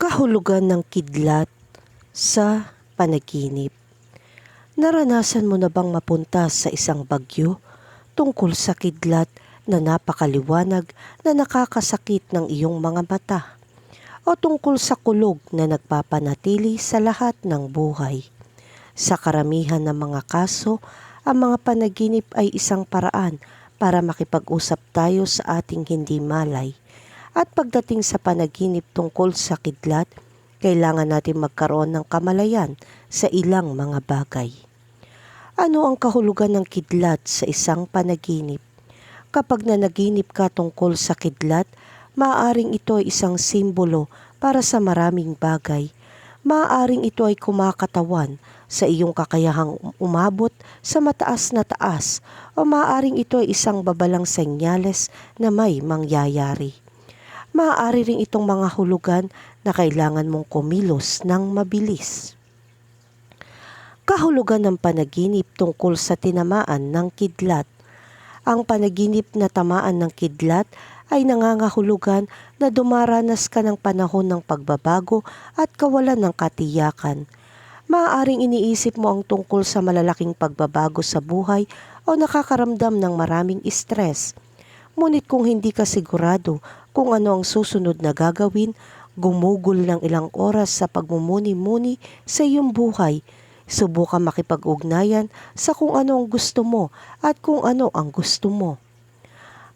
Kahulugan ng kidlat sa panaginip. Naranasan mo na bang mapunta sa isang bagyo tungkol sa kidlat na napakaliwanag na nakakasakit ng iyong mga mata? O tungkol sa kulog na nagpapanatili sa lahat ng buhay? Sa karamihan ng mga kaso, ang mga panaginip ay isang paraan para makipag-usap tayo sa ating hindi malay. At pagdating sa panaginip tungkol sa kidlat, kailangan natin magkaroon ng kamalayan sa ilang mga bagay. Ano ang kahulugan ng kidlat sa isang panaginip? Kapag nanaginip ka tungkol sa kidlat, maaaring ito ay isang simbolo para sa maraming bagay. Maaaring ito ay kumakatawan sa iyong kakayahang umabot sa mataas na taas o maaaring ito ay isang babalang senyales na may mangyayari. Maaari rin itong mga hulugan na kailangan mong kumilos ng mabilis. Kahulugan ng panaginip tungkol sa tinamaan ng kidlat. Ang panaginip na tamaan ng kidlat ay nangangahulugan na dumaranas ka ng panahon ng pagbabago at kawalan ng katiyakan. Maaaring iniisip mo ang tungkol sa malalaking pagbabago sa buhay o nakakaramdam ng maraming stress. Ngunit kung hindi ka sigurado kung ano ang susunod na gagawin, gumugol ng ilang oras sa pagmumuni-muni sa iyong buhay, subukan makipag-ugnayan sa kung ano ang gusto mo at kung ano ang gusto mo.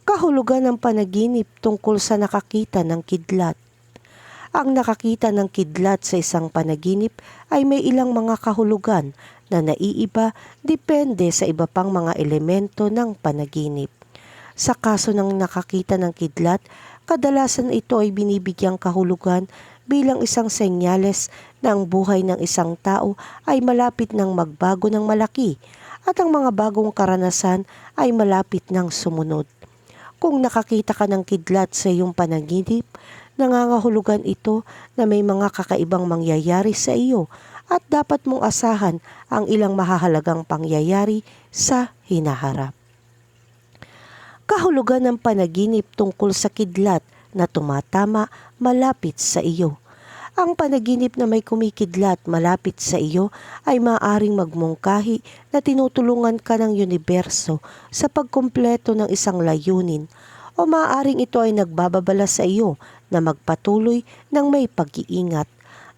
Kahulugan ng panaginip tungkol sa nakakita ng kidlat. Ang nakakita ng kidlat sa isang panaginip ay may ilang mga kahulugan na naiiba depende sa iba pang mga elemento ng panaginip. Sa kaso ng nakakita ng kidlat, kadalasan ito ay binibigyang kahulugan bilang isang senyales na ang buhay ng isang tao ay malapit ng magbago ng malaki at ang mga bagong karanasan ay malapit ng sumunod. Kung nakakita ka ng kidlat sa iyong panaginip, nangangahulugan ito na may mga kakaibang mangyayari sa iyo at dapat mong asahan ang ilang mahahalagang pangyayari sa hinaharap. Kahulugan ng panaginip tungkol sa kidlat na tumatama malapit sa iyo. Ang panaginip na may kumikidlat malapit sa iyo ay maaaring magmungkahi na tinutulungan ka ng universo sa pagkumpleto ng isang layunin o maaaring ito ay nagbababala sa iyo na magpatuloy ng may pag-iingat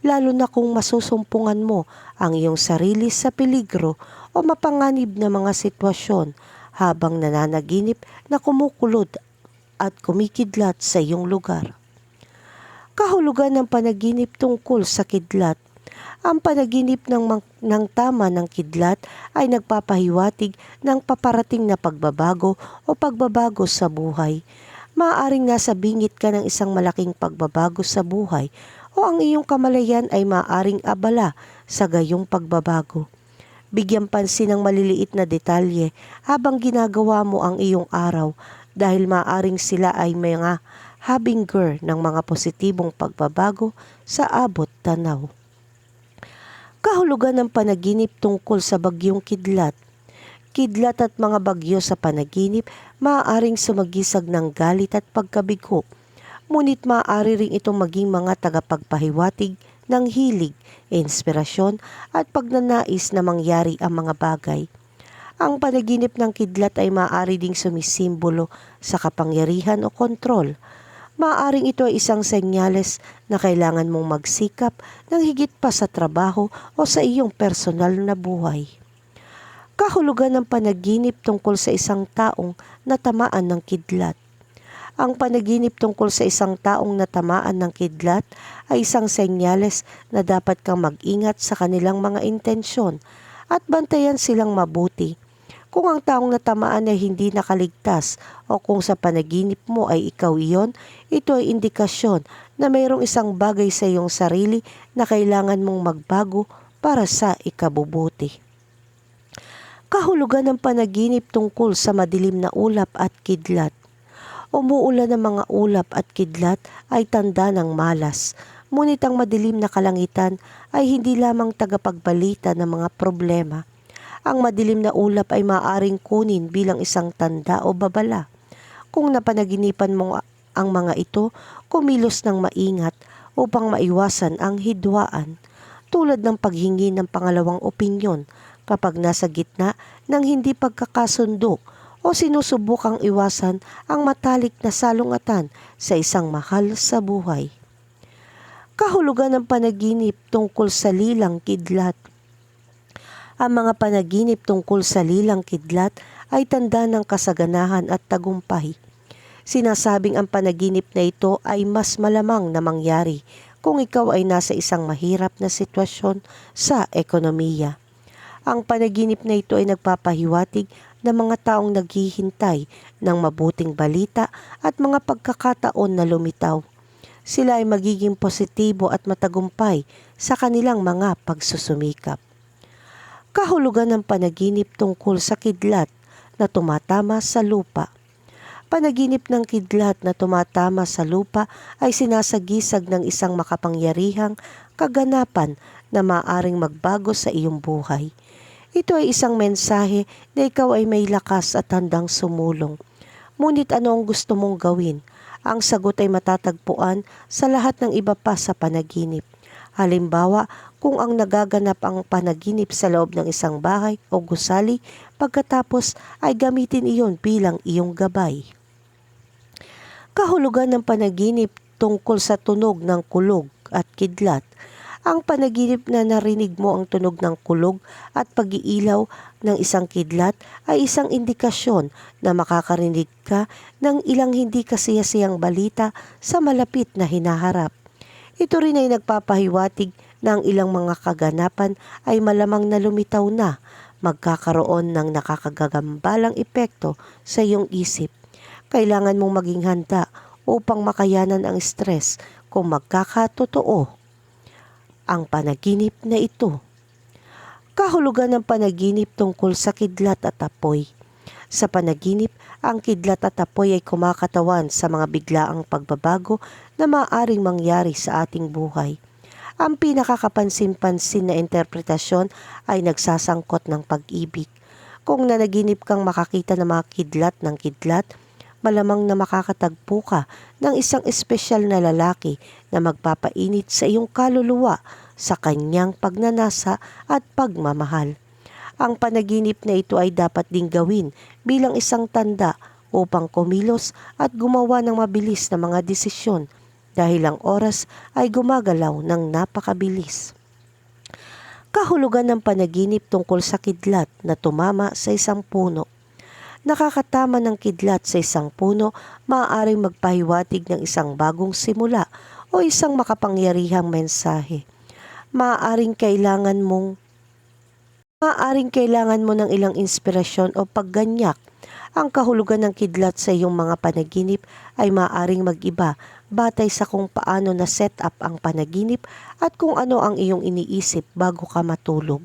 lalo na kung masusumpungan mo ang iyong sarili sa peligro o mapanganib na mga sitwasyon habang nananaginip na kumukulod at kumikidlat sa iyong lugar. Kahulugan ng panaginip tungkol sa kidlat. Ang panaginip ng, ng tama ng kidlat ay nagpapahiwatig ng paparating na pagbabago o pagbabago sa buhay. Maaring nasa bingit ka ng isang malaking pagbabago sa buhay o ang iyong kamalayan ay maaring abala sa gayong pagbabago. Bigyan pansin ng maliliit na detalye habang ginagawa mo ang iyong araw dahil maaring sila ay mga habinger ng mga positibong pagbabago sa abot tanaw. Kahulugan ng panaginip tungkol sa bagyong kidlat. Kidlat at mga bagyo sa panaginip maaaring sumagisag ng galit at pagkabigo. Ngunit maaari rin itong maging mga tagapagpahiwatig ng hilig, inspirasyon at pagnanais na mangyari ang mga bagay. Ang panaginip ng kidlat ay maaari ding sumisimbolo sa kapangyarihan o kontrol Maaring ito ay isang senyales na kailangan mong magsikap ng higit pa sa trabaho o sa iyong personal na buhay. Kahulugan ng panaginip tungkol sa isang taong natamaan ng kidlat. Ang panaginip tungkol sa isang taong natamaan ng kidlat ay isang senyales na dapat kang mag-ingat sa kanilang mga intensyon at bantayan silang mabuti kung ang taong natamaan ay hindi nakaligtas o kung sa panaginip mo ay ikaw iyon, ito ay indikasyon na mayroong isang bagay sa iyong sarili na kailangan mong magbago para sa ikabubuti. Kahulugan ng panaginip tungkol sa madilim na ulap at kidlat. Umuulan ng mga ulap at kidlat ay tanda ng malas, ngunit ang madilim na kalangitan ay hindi lamang tagapagbalita ng mga problema – ang madilim na ulap ay maaring kunin bilang isang tanda o babala. Kung napanaginipan mo ang mga ito, kumilos ng maingat upang maiwasan ang hidwaan. Tulad ng paghingi ng pangalawang opinyon kapag nasa gitna ng hindi pagkakasundo o sinusubukang iwasan ang matalik na salungatan sa isang mahal sa buhay. Kahulugan ng panaginip tungkol sa lilang kidlat Ang mga panaginip tungkol sa lilang kidlat ay tanda ng kasaganahan at tagumpay. Sinasabing ang panaginip na ito ay mas malamang na mangyari kung ikaw ay nasa isang mahirap na sitwasyon sa ekonomiya. Ang panaginip na ito ay nagpapahiwatig ng mga taong naghihintay ng mabuting balita at mga pagkakataon na lumitaw. Sila ay magiging positibo at matagumpay sa kanilang mga pagsusumikap. Kahulugan ng panaginip tungkol sa kidlat na tumatama sa lupa. Panaginip ng kidlat na tumatama sa lupa ay sinasagisag ng isang makapangyarihang kaganapan na maaring magbago sa iyong buhay. Ito ay isang mensahe na ikaw ay may lakas at handang sumulong. Ngunit ano ang gusto mong gawin? Ang sagot ay matatagpuan sa lahat ng iba pa sa panaginip. Halimbawa, kung ang nagaganap ang panaginip sa loob ng isang bahay o gusali, pagkatapos ay gamitin iyon bilang iyong gabay. Kahulugan ng panaginip tungkol sa tunog ng kulog at kidlat. Ang panaginip na narinig mo ang tunog ng kulog at pag-iilaw ng isang kidlat ay isang indikasyon na makakarinig ka ng ilang hindi kasiyasiyang balita sa malapit na hinaharap. Ito rin ay nagpapahiwatig na ang ilang mga kaganapan ay malamang na lumitaw na magkakaroon ng nakakagagambalang epekto sa iyong isip. Kailangan mong maging handa upang makayanan ang stress kung magkakatotoo ang panaginip na ito. Kahulugan ng panaginip tungkol sa kidlat at apoy. Sa panaginip, ang kidlat at apoy ay kumakatawan sa mga biglaang pagbabago na maaaring mangyari sa ating buhay. Ang pinakakapansin-pansin na interpretasyon ay nagsasangkot ng pag-ibig. Kung nanaginip kang makakita ng mga kidlat ng kidlat, malamang na makakatagpo ka ng isang espesyal na lalaki na magpapainit sa iyong kaluluwa sa kanyang pagnanasa at pagmamahal. Ang panaginip na ito ay dapat ding gawin bilang isang tanda upang kumilos at gumawa ng mabilis na mga desisyon dahil ang oras ay gumagalaw ng napakabilis. Kahulugan ng panaginip tungkol sa kidlat na tumama sa isang puno nakakatama ng kidlat sa isang puno, maaaring magpahiwatig ng isang bagong simula o isang makapangyarihang mensahe. Maaaring kailangan mong Maaaring kailangan mo ng ilang inspirasyon o pagganyak. Ang kahulugan ng kidlat sa iyong mga panaginip ay maaaring mag-iba batay sa kung paano na set up ang panaginip at kung ano ang iyong iniisip bago ka matulog.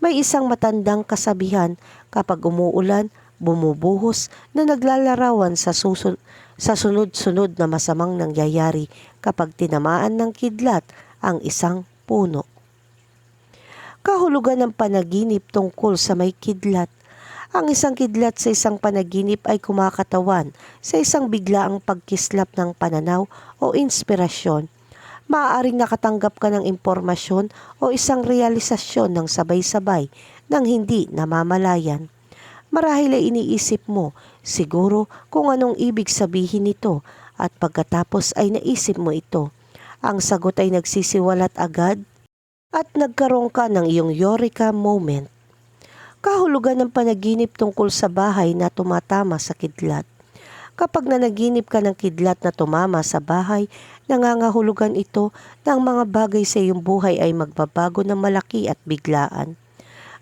May isang matandang kasabihan kapag umuulan, bumubuhos na naglalarawan sa, susun- sa sunod-sunod na masamang nangyayari kapag tinamaan ng kidlat ang isang puno. Kahulugan ng panaginip tungkol sa may kidlat. Ang isang kidlat sa isang panaginip ay kumakatawan sa isang biglaang pagkislap ng pananaw o inspirasyon. Maaaring nakatanggap ka ng impormasyon o isang realisasyon ng sabay-sabay nang hindi namamalayan. Marahil ay iniisip mo siguro kung anong ibig sabihin nito at pagkatapos ay naisip mo ito. Ang sagot ay nagsisiwalat agad at nagkaroon ka ng iyong eureka moment. Kahulugan ng panaginip tungkol sa bahay na tumatama sa kidlat. Kapag nanaginip ka ng kidlat na tumama sa bahay, nangangahulugan ito na ang mga bagay sa iyong buhay ay magbabago ng malaki at biglaan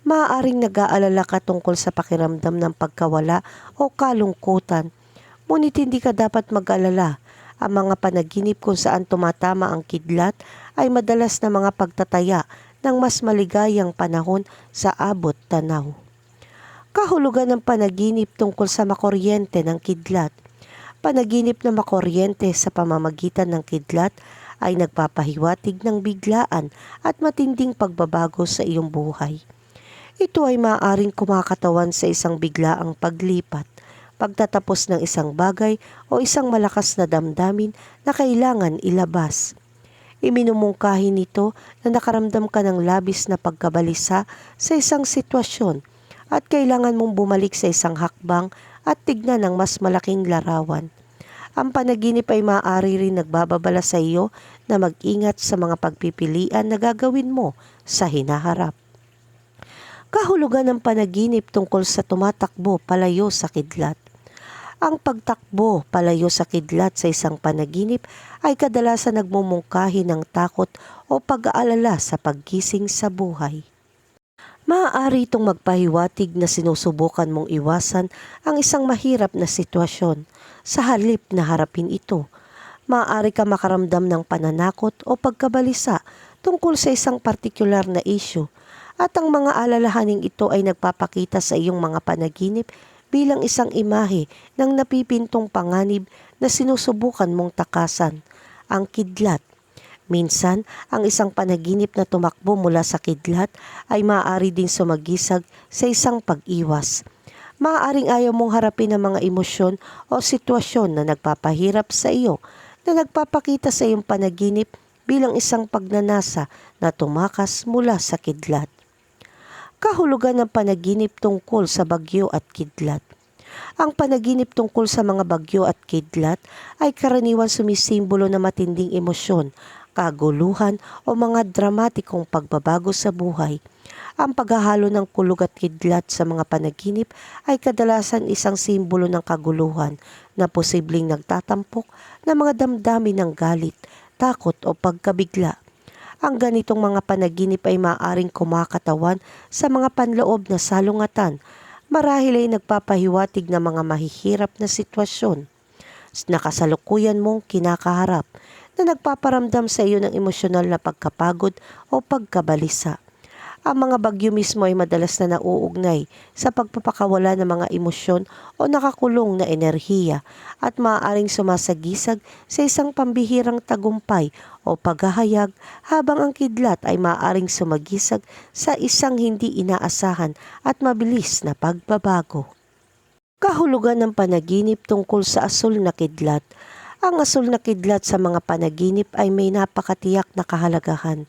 maaaring nag-aalala ka tungkol sa pakiramdam ng pagkawala o kalungkutan. Ngunit hindi ka dapat mag-alala. Ang mga panaginip kung saan tumatama ang kidlat ay madalas na mga pagtataya ng mas maligayang panahon sa abot tanaw. Kahulugan ng panaginip tungkol sa makuryente ng kidlat. Panaginip na makuryente sa pamamagitan ng kidlat ay nagpapahiwatig ng biglaan at matinding pagbabago sa iyong buhay. Ito ay maaaring kumakatawan sa isang biglaang paglipat, pagtatapos ng isang bagay o isang malakas na damdamin na kailangan ilabas. Iminumungkahi nito na nakaramdam ka ng labis na pagkabalisa sa isang sitwasyon at kailangan mong bumalik sa isang hakbang at tignan ng mas malaking larawan. Ang panaginip ay maaari rin nagbababala sa iyo na mag-ingat sa mga pagpipilian na gagawin mo sa hinaharap. Kahulugan ng panaginip tungkol sa tumatakbo palayo sa kidlat. Ang pagtakbo palayo sa kidlat sa isang panaginip ay kadalasan nagmumungkahi ng takot o pag-aalala sa paggising sa buhay. Maaari itong magpahiwatig na sinusubukan mong iwasan ang isang mahirap na sitwasyon sa halip na harapin ito. Maaari ka makaramdam ng pananakot o pagkabalisa tungkol sa isang partikular na issue at ang mga alalahaning ito ay nagpapakita sa iyong mga panaginip bilang isang imahe ng napipintong panganib na sinusubukan mong takasan, ang kidlat. Minsan, ang isang panaginip na tumakbo mula sa kidlat ay maaari din sumagisag sa isang pag-iwas. Maaaring ayaw mong harapin ang mga emosyon o sitwasyon na nagpapahirap sa iyo na nagpapakita sa iyong panaginip bilang isang pagnanasa na tumakas mula sa kidlat kahulugan ng panaginip tungkol sa bagyo at kidlat. Ang panaginip tungkol sa mga bagyo at kidlat ay karaniwan sumisimbolo na matinding emosyon, kaguluhan o mga dramatikong pagbabago sa buhay. Ang paghahalo ng kulog at kidlat sa mga panaginip ay kadalasan isang simbolo ng kaguluhan na posibleng nagtatampok ng mga damdamin ng galit, takot o pagkabigla. Ang ganitong mga panaginip ay maaaring kumakatawan sa mga panloob na salungatan. Marahil ay nagpapahiwatig ng mga mahihirap na sitwasyon na kasalukuyan mong kinakaharap na nagpaparamdam sa iyo ng emosyonal na pagkapagod o pagkabalisa. Ang mga bagyo mismo ay madalas na nauugnay sa pagpapakawala ng mga emosyon o nakakulong na enerhiya at maaaring sumasagisag sa isang pambihirang tagumpay o paghahayag habang ang kidlat ay maaaring sumagisag sa isang hindi inaasahan at mabilis na pagbabago. Kahulugan ng panaginip tungkol sa asul na kidlat ang asul na kidlat sa mga panaginip ay may napakatiyak na kahalagahan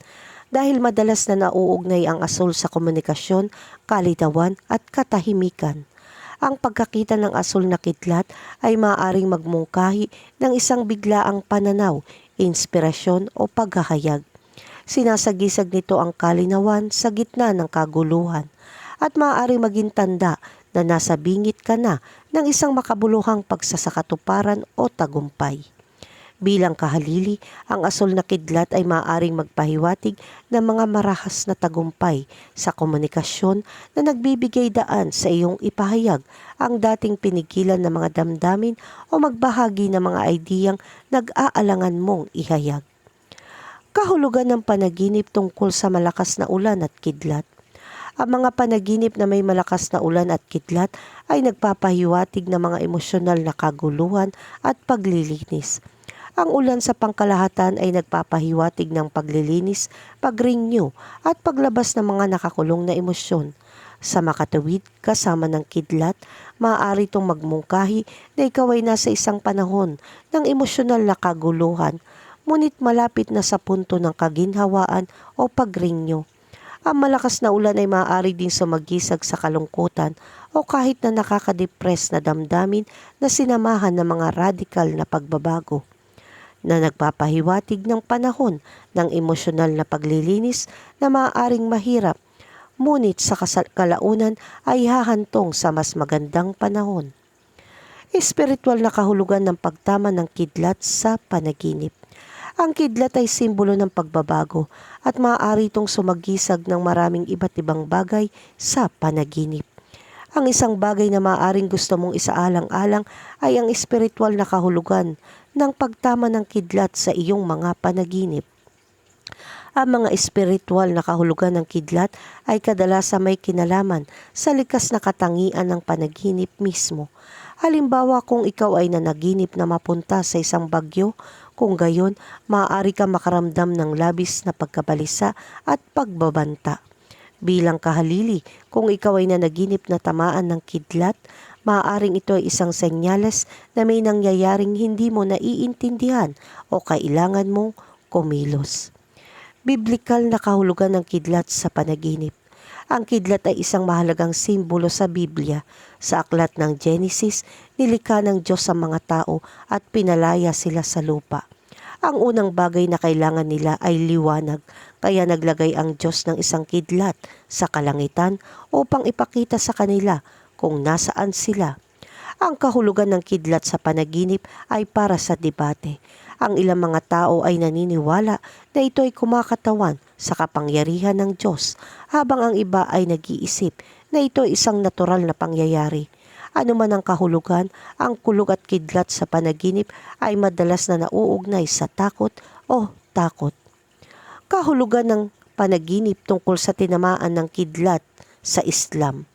dahil madalas na nauugnay ang asul sa komunikasyon, kalitawan at katahimikan. Ang pagkakita ng asul na kidlat ay maaaring magmungkahi ng isang biglaang pananaw, inspirasyon o paghahayag. Sinasagisag nito ang kalinawan sa gitna ng kaguluhan at maaaring maging tanda na nasa bingit ka na ng isang makabuluhang pagsasakatuparan o tagumpay. Bilang kahalili, ang asol na kidlat ay maaaring magpahiwatig ng mga marahas na tagumpay sa komunikasyon na nagbibigay daan sa iyong ipahayag ang dating pinigilan ng mga damdamin o magbahagi ng mga ideyang nag-aalangan mong ihayag. Kahulugan ng panaginip tungkol sa malakas na ulan at kidlat ang mga panaginip na may malakas na ulan at kidlat ay nagpapahiwatig ng mga emosyonal na kaguluhan at paglilinis. Ang ulan sa pangkalahatan ay nagpapahiwatig ng paglilinis, pag-renew at paglabas ng mga nakakulong na emosyon. Sa makatuwid kasama ng kidlat, maaari itong magmungkahi na ikaw ay nasa isang panahon ng emosyonal na kaguluhan, ngunit malapit na sa punto ng kaginhawaan o pag-renew. Ang malakas na ulan ay maaari din sumagisag sa kalungkutan o kahit na nakakadepress na damdamin na sinamahan ng mga radikal na pagbabago na nagpapahiwatig ng panahon ng emosyonal na paglilinis na maaaring mahirap, ngunit sa kalaunan ay hahantong sa mas magandang panahon. Espiritual na kahulugan ng pagtama ng kidlat sa panaginip. Ang kidlat ay simbolo ng pagbabago at maaari itong sumagisag ng maraming iba't ibang bagay sa panaginip. Ang isang bagay na maaaring gusto mong isaalang-alang ay ang espiritual na kahulugan ng pagtama ng kidlat sa iyong mga panaginip. Ang mga espiritual na kahulugan ng kidlat ay kadalasan may kinalaman sa likas na katangian ng panaginip mismo. Halimbawa kung ikaw ay nanaginip na mapunta sa isang bagyo, kung gayon, maaari ka makaramdam ng labis na pagkabalisa at pagbabanta. Bilang kahalili, kung ikaw ay nanaginip na tamaan ng kidlat, maaaring ito ay isang senyales na may nangyayaring hindi mo naiintindihan o kailangan mong kumilos. Biblikal na kahulugan ng kidlat sa panaginip. Ang kidlat ay isang mahalagang simbolo sa Biblia. Sa aklat ng Genesis, nilikha ng Diyos ang mga tao at pinalaya sila sa lupa. Ang unang bagay na kailangan nila ay liwanag, kaya naglagay ang Diyos ng isang kidlat sa kalangitan upang ipakita sa kanila kung nasaan sila. Ang kahulugan ng kidlat sa panaginip ay para sa debate. Ang ilang mga tao ay naniniwala na ito ay kumakatawan sa kapangyarihan ng Diyos, habang ang iba ay nag-iisip na ito ay isang natural na pangyayari. Ano man ang kahulugan, ang kulog at kidlat sa panaginip ay madalas na nauugnay sa takot o takot. Kahulugan ng panaginip tungkol sa tinamaan ng kidlat sa Islam.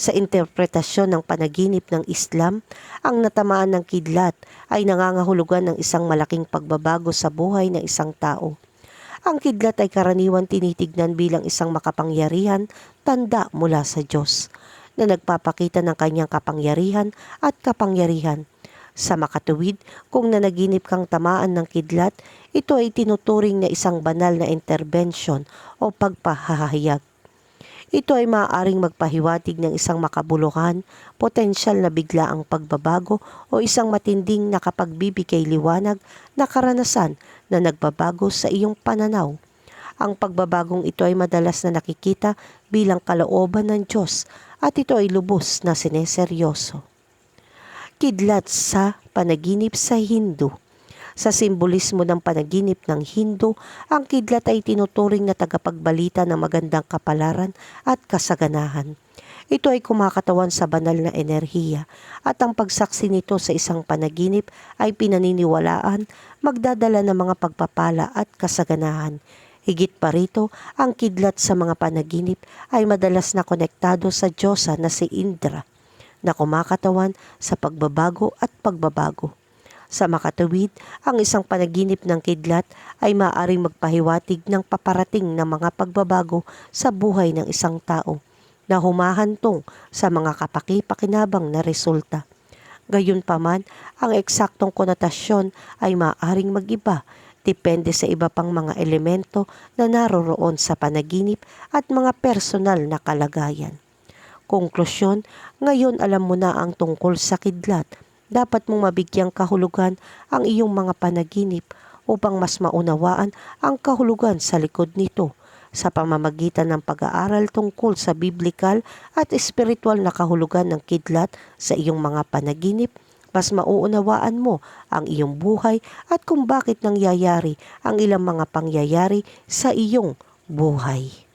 Sa interpretasyon ng panaginip ng Islam, ang natamaan ng kidlat ay nangangahulugan ng isang malaking pagbabago sa buhay ng isang tao. Ang kidlat ay karaniwan tinitignan bilang isang makapangyarihan tanda mula sa Diyos na nagpapakita ng kanyang kapangyarihan at kapangyarihan. Sa makatuwid, kung nanaginip kang tamaan ng kidlat, ito ay tinuturing na isang banal na intervention o pagpahahayag. Ito ay maaaring magpahiwatig ng isang makabuluhan, potensyal na biglaang pagbabago o isang matinding nakapagbibigay liwanag na karanasan na nagbabago sa iyong pananaw. Ang pagbabagong ito ay madalas na nakikita bilang kalooban ng Diyos at ito ay lubos na sineseryoso. Kidlat sa panaginip sa Hindu sa simbolismo ng panaginip ng Hindu, ang kidlat ay tinuturing na tagapagbalita ng magandang kapalaran at kasaganahan. Ito ay kumakatawan sa banal na enerhiya at ang pagsaksi nito sa isang panaginip ay pinaniniwalaan magdadala ng mga pagpapala at kasaganahan. Higit pa rito, ang kidlat sa mga panaginip ay madalas na konektado sa Diyosa na si Indra na kumakatawan sa pagbabago at pagbabago. Sa makatuwid, ang isang panaginip ng kidlat ay maaaring magpahiwatig ng paparating na mga pagbabago sa buhay ng isang tao na humahantong sa mga kapaki-pakinabang na resulta. Gayunpaman, ang eksaktong konotasyon ay maaaring mag-iba depende sa iba pang mga elemento na naroroon sa panaginip at mga personal na kalagayan. Konklusyon, ngayon alam mo na ang tungkol sa kidlat dapat mong mabigyang kahulugan ang iyong mga panaginip upang mas maunawaan ang kahulugan sa likod nito sa pamamagitan ng pag-aaral tungkol sa biblikal at espiritual na kahulugan ng kidlat sa iyong mga panaginip, mas mauunawaan mo ang iyong buhay at kung bakit nangyayari ang ilang mga pangyayari sa iyong buhay.